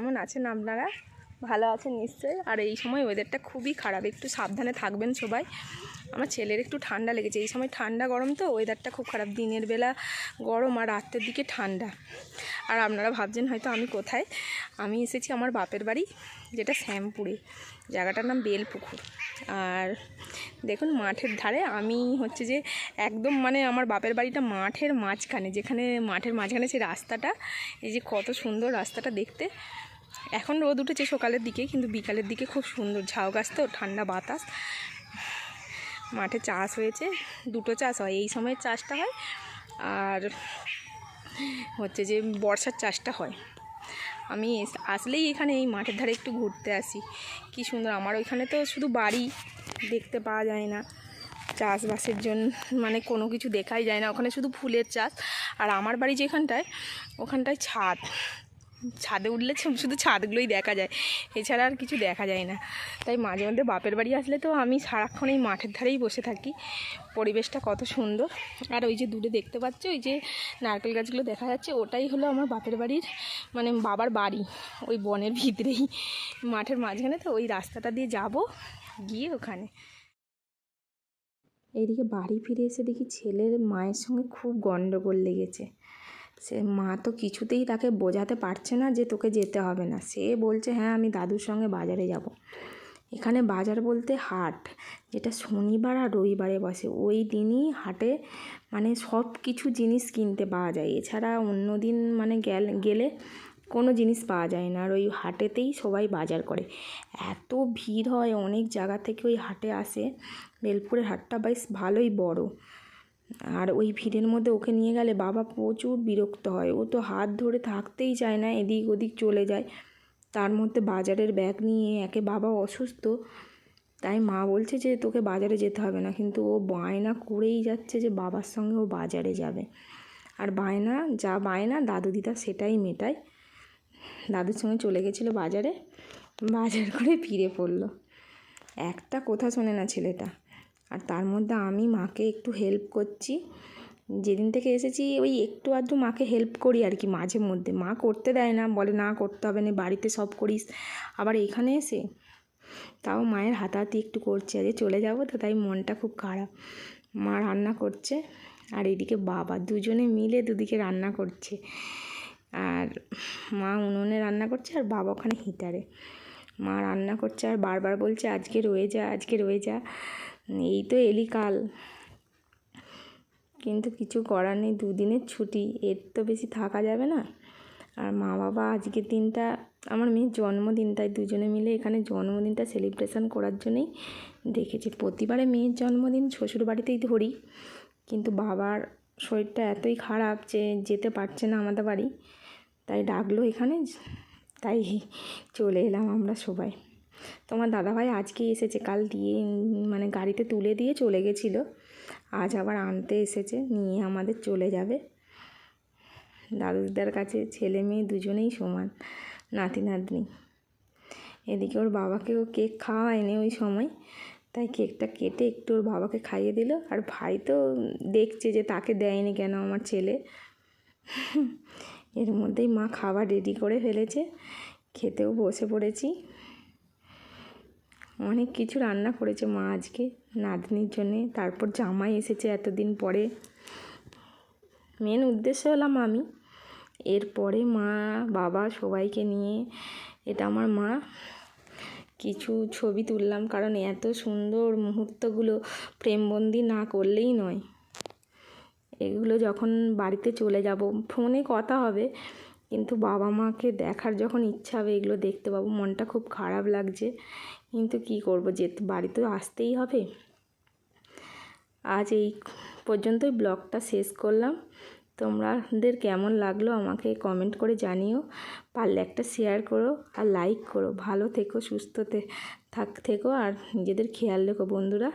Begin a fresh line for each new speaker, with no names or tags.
কেমন আছেন আপনারা? ভালো আছেন নিশ্চয়ই। আর এই সময় ওয়েদারটা খুবই খারাপ। একটু সাবধানে থাকবেন সবাই। আমার ছেলের একটু ঠান্ডা লেগেছে। এই সময় ঠান্ডা গরম তো ওয়েদারটা খুব খারাপ। দিনের বেলা গরম আর রাতের দিকে ঠান্ডা। আর আপনারা ভাবছেন হয়তো আমি কোথায়? আমি এসেছি আমার বাপের বাড়ি, যেটা শ্যামপুরে। জায়গাটার নাম বেলপুকুর। আর দেখুন মাঠের ধারে আমি হচ্ছে যে একদম মানে আমার বাপের বাড়িটা মাঠের মাঝখানে, যেখানে মাঠের মাঝখানে সেই রাস্তাটা, এই যে কত সুন্দর রাস্তাটা দেখতে। এখন রোদ উঠেছে সকালের দিকে, কিন্তু বিকালের দিকে খুব সুন্দর। ঝাউ গাছ তো, ঠান্ডা বাতাস। মাঠে চাষ হয়েছে, দুটো চাষ হয়। এই সময়ের চাষটা হয়, আর হচ্ছে যে বর্ষার চাষটা হয়। আমি আসলেই এখানে এই মাঠের ধারে একটু ঘুরতে আসি। কি সুন্দর, আমার ওইখানে তো শুধু বাড়ি দেখতে পাওয়া যায় না। চাষবাসের জন্য মানে কোনো কিছু দেখাই যায় না। ওখানে শুধু ফুলের চাষ, আর আমার বাড়ি যেখানটায়, ওখানটায় ছাদ। ছাদে উঠলে শুধু ছাদগুলোই দেখা যায়। এছাড়া আর কিছু দেখা যায় না। তাই মাঝে মধ্যে বাপের বাড়ি আসলে তো আমি সারাক্ষণ এই মাঠের ধারেই বসে থাকি। পরিবেশটা কত সুন্দর। আর ওই যে দূরে দেখতে পাচ্ছ, ওই যে নারকেল গাছগুলো দেখা যাচ্ছে, ওটাই হলো আমার বাপের বাড়ির মানে বাবার বাড়ি। ওই বনের ভিতরেই। মাঠের মাঝখানে তো ওই রাস্তাটা দিয়ে যাব, গিয়ে ওখানে। এইদিকে বাড়ি ফিরে এসে দেখি ছেলের মায়ের সঙ্গে খুব গণ্ডগোল লেগেছে। সে মা তো কিছুতেই তাকে বোঝাতে পারছে না যে তোকে যেতে হবে না। সে বলছে হ্যাঁ আমি দাদুর সঙ্গে বাজারে যাব। এখানে বাজার বলতে হাট, যেটা শনিবার আর রবিবারে বসে। ওই দিনই হাটে মানে সব কিছু জিনিস কিনতে পাওয়া যায়। এছাড়া অন্য দিন মানে গেল কোনো জিনিস পাওয়া যায় না। আর ওই হাটেতেই সবাই বাজার করে। এত ভিড় হয়, অনেক জায়গা থেকে ওই হাটে আসে। বেলপুরের হাটটা বেশ ভালোই বড়। আর ওই ভিড়ের মধ্যে ওকে নিয়ে গেলে বাবা প্রচুর বিরক্ত হয়। ও তো হাত ধরে থাকতেই চায় না, এদিক ওদিক চলে যায়। তার মধ্যে বাজারের ব্যাগ নিয়ে একে বাবা অসুস্থ। তাই মা বলছে যে তোকে বাজারে যেতে হবে না। কিন্তু ও বায়না করেই যাচ্ছে যে বাবার সঙ্গে ও বাজারে যাবে। আর বায়না, যা বায়না, দাদু দিদা সেটাই মেটায়। দাদুর সঙ্গে চলে গেছিল বাজারে, বাজার করে ফিরে পড়ল। একটা কথা শোনে না ছেলেটা। আর তার মধ্যে আমি মাকে একটু হেল্প করছি। যেদিন থেকে এসেছি ওই একটু আধটু মাকে হেল্প করি আর কি মাঝে মধ্যে। মা করতে দেয় না, বলে না করতে হবে, না বাড়িতে সব করিস। আবার এখানে এসে তাও মায়ের হাতাহাতি একটু করছে। আজকে চলে যাব তো, তাই মনটা খুব খারাপ। মা রান্না করছে আর এদিকে বাবা দুজনে মিলে দুদিকে রান্না করছে। আর মা উনুনে রান্না করছে আর বাবা ওখানে হিটারে মা রান্না করছে আর বারবার বলছে, আজকে রয়ে যা, আজকে রয়ে যা। এই তো এলি কাল। কিন্তু কিছু করার নেই, দুদিনের ছুটি, এর তো বেশি থাকা যাবে না। আর মা বাবা আজকের দিনটা, আমার মেয়ের জন্মদিন, তাই দুজনে মিলে এখানে জন্মদিনটা সেলিব্রেশন করার জন্যই দেখেছি। প্রতিবারে মেয়ের জন্মদিন, শ্বশুর বাড়িতেই ধরি। কিন্তু বাবার শরীরটা এতই খারাপ যে যেতে পারছে না আমাদের বাড়ি। তাই ডাকলো এখানে, তাই চলে এলাম আমরা সবাই। তোমার দাদাভাই আজকেই এসেছে, কাল দিয়ে মানে গাড়িতে তুলে দিয়ে চলে গেছিল। আজ আবার আনতে এসেছে, নিয়ে আমাদের চলে যাবে। দাদুদার কাছে ছেলে মেয়ে দুজনেই সমান, নাতি নাতনি। এদিকে ওর বাবাকেও কেক খাওয়ায়নি ওই সময়, তাই কেকটা কেটে একটু ওর বাবাকে খাইয়ে দিল। আর ভাই তো দেখছে যে তাকে দেয়নি কেন আমার ছেলে। এর মধ্যেই মা খাবার রেডি করে ফেলেছে। খেতেও বসে পড়েছি। অনেক কিছু রান্না করেছে মা আজকে নাতনির জন্যে। তারপর জামাই এসেছে এতদিন পরে। মেন উদ্দেশ্য হলাম আমি এরপরে মা, বাবা সবাইকে নিয়ে, এটা আমার মা। কিছু ছবি তুললাম কারণ এত সুন্দর মুহূর্তগুলো প্রেমবন্দি না করলেই নয়। এগুলো যখন বাড়িতে চলে যাব, ফোনে কথা হবে, কিন্তু বাবা মাকে দেখার যখন ইচ্ছা হবে এগুলো দেখতে পাবো। মনটা খুব খারাপ লাগছে। কিন্তু কি করব যে বাড়ি তো আসতেই হবে। আজ এই পর্যন্তই ব্লগটা শেষ করলাম। তোমাদের কেমন লাগল আমাকে কমেন্ট করে জানিও। পারলে একটা শেয়ার করো আর লাইক করো। ভালো থেকো, সুস্থ থাক, থেকো আর নিজেদের খেয়াল রেখো বন্ধুরা।